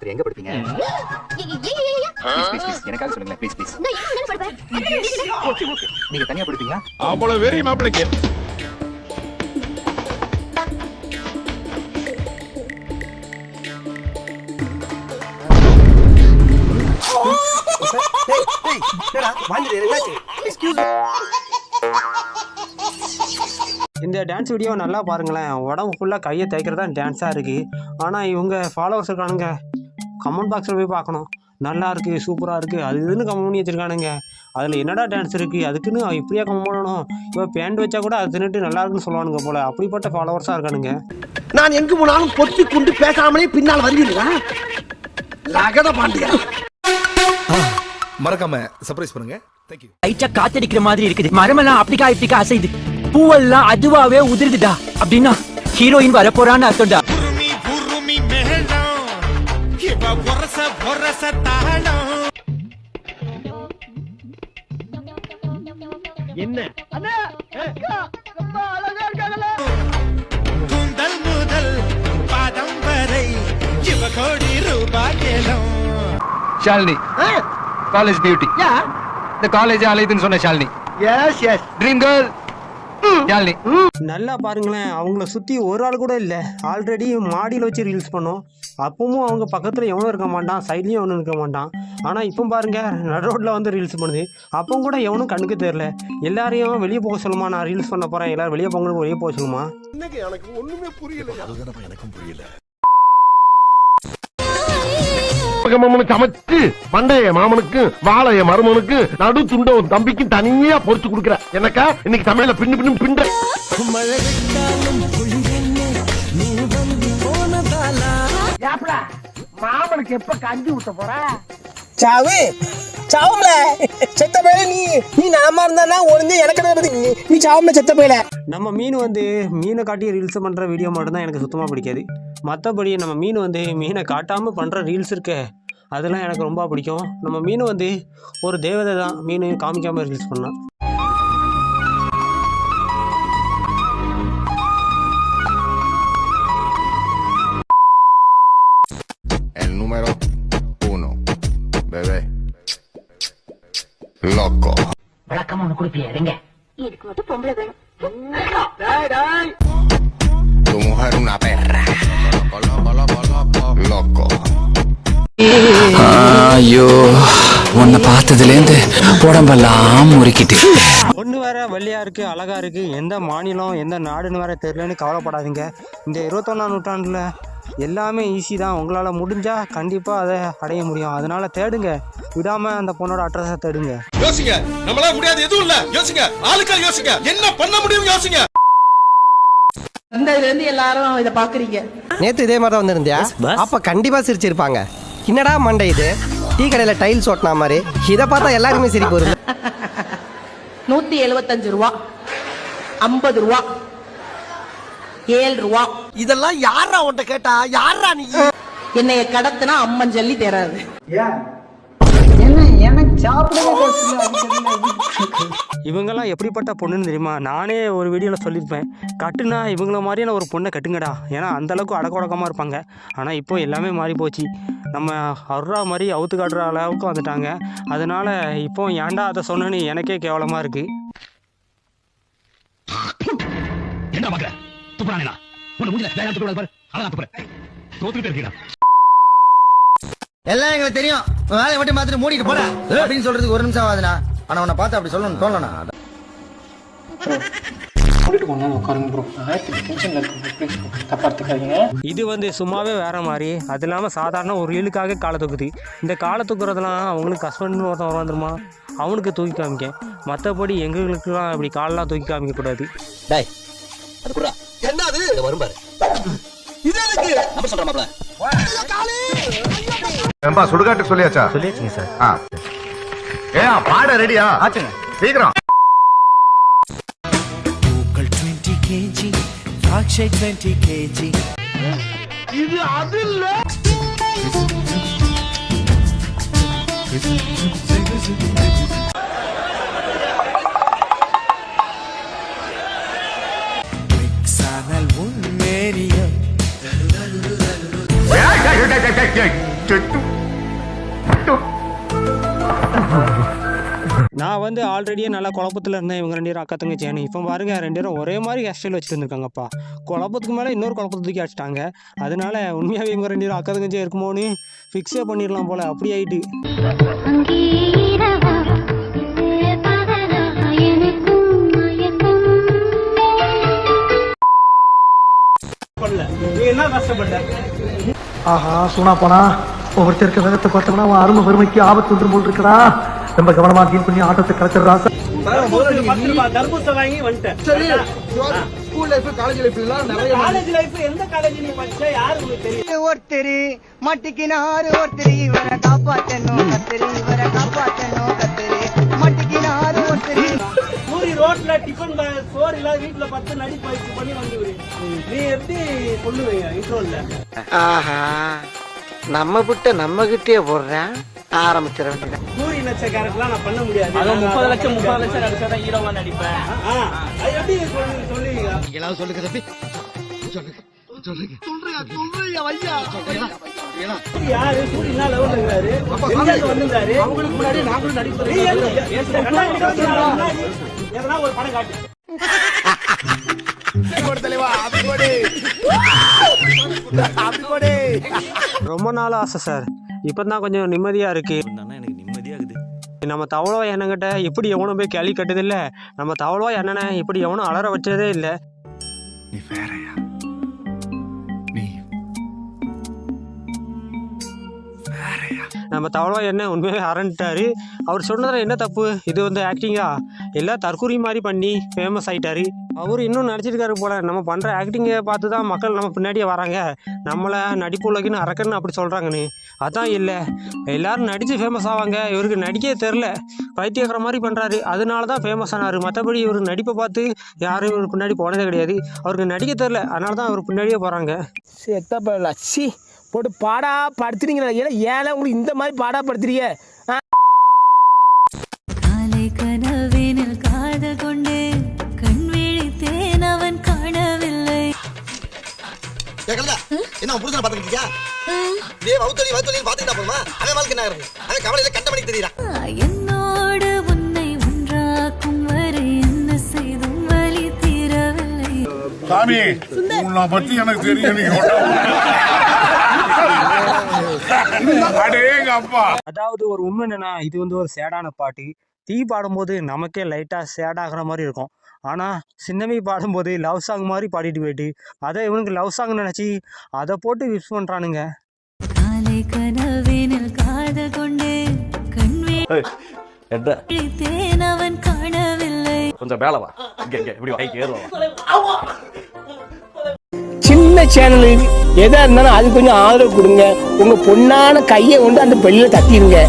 ராத்திரி எங்க படுப்பீங்க please please please எனக்காக சொல்லுங்களேன். ப்ளீஸ் ப்ளீஸ் நீங்க தனியா படுப்பீங்களா? அவ்வளவு வெறி மாப்பிளைக்கு. இந்த டான்ஸ் வீடியோ நல்லா பாருங்களேன். உடம்பு ஃபுல்லாக கையை தேய்க்கிறது தான் டான்ஸாக இருக்குது ஆனால் இவங்க ஃபாலோவர்ஸ் இருக்கானுங்க. கமெண்ட் பாக்ஸில் போய் பார்க்கணும். நல்லா இருக்குது சூப்பராக இருக்குது அது இதுன்னு கமெண்ட் பண்ணி வச்சுருக்கானுங்க. அதில் என்னடா டான்ஸ் இருக்குது அதுக்குன்னு இப்படியா கமெண்ட் பண்ணணும்? இப்போ பேண்ட் வச்சா கூட அது தின்னுட்டு நல்லா இருக்குன்னு சொல்லுவானுங்க போல். அப்படிப்பட்ட ஃபாலோவர்ஸாக இருக்கானுங்க. நான் எங்கு போனாலும் பொத்தி கொண்டு பேசாமலே பின்னால் வருவீங்களா? லகட பாண்டியா. மறக்காம சர்ப்ரைஸ் பண்ணுங்க. தேங்க்யூ லைட்டா காத்தடிக்கிற மாதிரி இருக்குது. மரமெல்லாம் அப்படிக்கா இப்படிக்கா அசையுது. பூவெல்லாம் அதுவாவே உதிருதுடா. அப்படின்னா ஹீரோயின் வரப்போறான்னு அர்த்தம்டா. பொரச தாளம் கூந்தல் முதல் பாதம் வரை இவ கோடி ரூபாய் கேளும் ஷாலினி காலேஜ் பியூட்டி இந்த காலேஜ் அலையுதுன்னு சொன்ன Shalini. Yes yes dream girl Shalini நல்லா பாருங்களேன் அவங்கள சுற்றி ஒரு ஆள் கூட இல்லை. ஆல்ரெடி மாடியில் வச்சு ரீல்ஸ் பண்ணோம். அப்பவும் அவங்க பக்கத்தில் எவனும் இருக்க மாட்டான் சைட்லேயும் எவனும் இருக்க மாட்டான். ஆனால் இப்போ பாருங்க நடு ரோட்டில் வந்து ரீல்ஸ் பண்ணுது. அப்பவும் கூட எவனும் கண்ணுக்கு தெரில எல்லாரையும் வெளியே போக சொல்லுமா நான் ரீல்ஸ் பண்ண போகிறேன் எல்லாரும் வெளியே போங்கன்னு வெளியே போக சொல்லுமா? எனக்கு ஒண்ணுமே புரியல எனக்கும் புரியல. மாமனுக்கு சமைச்சு பண்டைய மாமனுக்கு வாழைய மருமனுக்கு நடு துண்ட ஒரு தம்பிக்கும் தனியா பொறிச்சு கொடுக்குற. எனக்கா இன்னைக்கு சமையல பின்னு பின்னு பின்ற மாமனுக்கு எப்ப கஞ்சி ஊத்த போற? சாவு சாவும்ல செத்த பையல நீ நீ நாம இருந்தா ஒளிஞ்சு எனக்கு நீ- நீ சாவும்ல செத்த பையல நம்ம மீன் வந்து மீனை காட்டி ரீல்ஸ் பண்ணுற வீடியோ மட்டும்தான் எனக்கு சுத்தமாக பிடிக்காது. மற்றபடி நம்ம மீன் வந்து மீனை காட்டாமல் பண்ணுற ரீல்ஸ் இருக்கே. அதெல்லாம் எனக்கு ரொம்ப பிடிக்கும். நம்ம மீன் வந்து ஒரு தேவதை தான். மீன் காமிக்காமல் ரீல்ஸ் பண்ணலாம் El número uno, bebé. Loco. வழக்கமா ஒண்ணு குடுப்பியா இதுக்கு மட்டும் பொம்பளை வேணும். உன்னை பார்த்ததுலேருந்து உடம்பெல்லாம் முறுக்கிட்டு. பொண்ணு வேற வெள்ளையாக இருக்குது அழகாக இருக்குது எந்த மாநிலம் எந்த நாடுன்னு வேற தெரியலன்னு கவலைப்படாதீங்க. இந்த இருபத்தொன்னாம் நூற்றாண்டில் எல்லாமே ஈஸி தான். உங்களால் முடிஞ்சால் கண்டிப்பாக அதை அடைய முடியும். அதனால் தேடுங்க. விடாமல் அந்த பொண்ணோட அட்ரஸை தேடுங்க. யோசிங்க. நம்மளால முடியாது எதுவும் இல்ல. யோசிங்க. ஆளுக்கள் யோசிங்க. என்ன பண்ண முடியும் யோசிங்க. வந்ததுல இருந்து எல்லாரும் இத பாக்குறீங்க நேத்து இதே மாதிரி தான் வந்திருந்தியா அப்ப கண்டிப்பா சிரிச்சிருப்பாங்க. என்னடா மண்டை இது? டீ கடையில டைல்ஸ் ஓட்டினா மாதிரி. இத பார்த்தா எல்லாருமே சிரிப்பு வருது. நூத்தி எழுபத்தஞ்சு ரூபா. ஐம்பது ரூபா. ஏழு ரூபா. இதெல்லாம் யாரா உன்ட்ட கேட்டா? யாரா நீ? என்னைய கடத்தினா அம்மன் ஜல்லி தேராது. இவங்கெல்லாம் எப்படிப்பட்ட பொண்ணுன்னு தெரியுமா? நானே ஒரு வீடியோவில் சொல்லியிருப்பேன். கட்டுனா இவங்கள மாதிரியான ஒரு பொண்ணை கட்டுங்கடா. ஏன்னா அந்த அளவுக்கு அடக்க உடக்கமாக இருப்பாங்க. ஆனால் இப்போ எல்லாமே மாறி போச்சு. நம்ம அருறா மாதிரி அவுத்து காட்டுற அளவுக்கு வந்துட்டாங்க. அதனால இப்போ ஏன்டா அதை சொன்னேன்னு எனக்கே கேவலமாக இருக்குது எல்லாம் எங்களுக்கு தெரியும். வேலையை மட்டும் பார்த்துட்டு மூடிட்டு போட. அப்படின்னு சொல்றதுக்கு ஒரு நிமிஷம் ஆகுதுண்ணா. ஆனா உன்னை பார்த்து அப்படி சொல்லணும் தோணலண்ணா. இது வந்து சும்மாவே வேற மாதிரி. அது இல்லாமல் சாதாரண ஒரு ரீலுக்காக காலை தூக்குது. இந்த காலை தூக்குறதெல்லாம் அவங்களுக்கு ஹஸ்பண்ட்னு ஒருத்தன் வந்துருமா? அவனுக்கு தூக்கி காமிக்க. மற்றபடி எங்களுக்குலாம் இப்படி காலெலாம் தூக்கி டேய் வரும் பாரு. இது எதுக்கு? சொல்ற மாப்ள ஏம்பா சுடுகாட்டுக்கு சொல்லியாச்சா? சொல்லியாச்சுங்க சார். ஏ பாட ரெடியா ஆச்சுங்க சீக்கிரம் பூக்கள் 20 கேஜி திராட்சை 20 கேஜி இது அது இல்ல சானல் நான் வந்து ஆல்ரெடியே நல்லா குழப்பத்தில் இருந்தேன். இவங்க ரெண்டு பேரும் அக்கா தங்கச்சியானு இப்போ பாருங்க ரெண்டு பேரும் ஒரே மாதிரி ஹேர் ஸ்டைல் வச்சுட்டு இருந்திருக்காங்கப்பா குழப்பத்துக்கு மேலே இன்னொரு குழப்பத்தை தூக்கி அடிச்சிட்டாங்க. அதனால உண்மையாகவே இவங்க ரெண்டு பேரும் அக்கா தங்கச்சியாக இருக்குமோன்னு ஃபிக்ஸே பண்ணிடலாம் போல். அப்படி ஆயிட்டு. ஆஹா சூனா போனா. ஒவ்வொருத்தருக்கு வேகத்தை பார்த்தோம்னா அவன் அருமை வறுமைக்கு ஆபத்து ஒன்று போல் இருக்கிறான் ரொம்ப கவனமா டீல் பண்ணி ஆட்டத்தை கலைச்சிடுறா பத்து ரூபாய் தர்பூசை வாங்கி வந்துட்டேன். ஸ்கூல் லைஃப் காலேஜ் லைஃப் எல்லாம் நிறைய காலேஜ் லைஃப் எந்த காலேஜ் நீ படிச்ச யாரு உங்களுக்கு தெரியும்? ஒருத்தர் மட்டிக்கினாரு ஒருத்தர் இவரை காப்பாத்தணும் கத்திரி இவரை காப்பாத்தணும் கத்திரி. மட்டிக்கினாரு ஒருத்தர். சூரி ரோட்ல டிஃபன் சோறு இல்லாத வீட்டுல பத்து நடி பயிற்சி பண்ணி வந்து நீ எப்படி சொல்லுவீங்க இன்ட்ரோல்ல ஆஹா நம்ம விட்ட நம்ம கிட்டே போடுறேன். ஆரம்பிச்சிட வேண்டியது சூரி நச்ச கேரக்டர்லாம் நான் பண்ண முடியாது. முப்பது லட்சம் முப்பது லட்சம் நடிச்சாதான் ஹீரோவா நடிப்பேன். அது எப்படி சொல்லு- சொல்லுவீங்க சூரி யாரு? சூரி என்ன லெவல் இருக்கிறாரு எங்க வந்திருந்தாரு? அவங்களுக்கு முன்னாடி நாங்களும் நடிப்போம் எதனா ஒரு படம் காட்டு. ரொம்ப நாள் ஆசை சார். இப்போ தான் கொஞ்சம் நிம்மதியாக இருக்கு. நம்ம தவளவா எண்ணங்கிட்ட எப்படி எவனும் போய் கேள்வி கட்டதில்ல? நம்ம தவளவா என்னண்ணே? இப்படி எவனும் அலற வச்சதே இல்லை. நீ வேறயா? நீ நம்ம தவளவா என்ன உண்மையாகவே அரண்டுட்டாரு அவர் சொன்னதில் என்ன தப்பு? இது வந்து ஆக்டிங்கா எல்லாம் தற்கூரி மாதிரி பண்ணி ஃபேமஸ் ஆயிட்டாரு. அவர் இன்னும் நடிச்சிருக்காரு போல. நம்ம பண்ணுற ஆக்டிங்கை பார்த்து தான் மக்கள் நம்ம பின்னாடியே வராங்க. நம்மளை நடிப்பு உலகின்னு அரக்கன்னு அப்படி சொல்கிறாங்கன்னு அதான் இல்லை. எல்லாரும் நடித்து ஃபேமஸ் ஆவாங்க. இவருக்கு நடிக்கவே தெரில பைத்தியக்கிற மாதிரி பண்ணுறாரு அதனால தான் ஃபேமஸ் ஆனார். மற்றபடி இவர் நடிப்பை பார்த்து யாரும் இவர் பின்னாடி போனதே கிடையாது. அவருக்கு நடிக்க தெரில அதனால தான் அவர் பின்னாடியே போகிறாங்க செத்த படல? சி போட்டு பாடா படுத்துறீங்களா ஏன்னா ஏழை உங்களுக்கு இந்த மாதிரி பாடா படுத்துறீங்க. என்ன புருஷனை பாத்துக்கிட்டு இருக்கியா? இதே வவுத்தொலி வவுத்தொலி பாத்துக்கிட்டா போதுமா? அவன் வாழ்க்கை என்ன இருக்கு? அவன் கவலையில கண்ட மணிக்கு தெரியறான் என்னோடு உன்னை ஒன்றாக்கும் வரை என்ன செய்தும் வழி தீரவில்லை. சாமி உன்னை பத்தி எனக்கு தெரியும் அப்பா. அதாவது ஒரு உண்மை என்னன்னா இது வந்து ஒரு சேடான பாட்டு. தீ பாடும்போது நமக்கே லைட்டாக சேட் ஆகுற மாதிரி இருக்கும். ஆனால் சின்னவி பாடும்போது லவ் சாங் மாதிரி பாடிட்டு போயிட்டு அதை இவனுக்கு லவ் சாங் நினச்சி அதை போட்டு விஷ் பண்ணுறானுங்க கொஞ்சம் மேல வா. இங்க இங்க இப்படி வா ஏறுவா. சின்ன சேனல் எதா இருந்தாலும் அது கொஞ்சம் ஆதரவு கொடுங்க. உங்க பொண்ணான கையை கொண்டு அந்த பெல்லில தட்டிடுங்க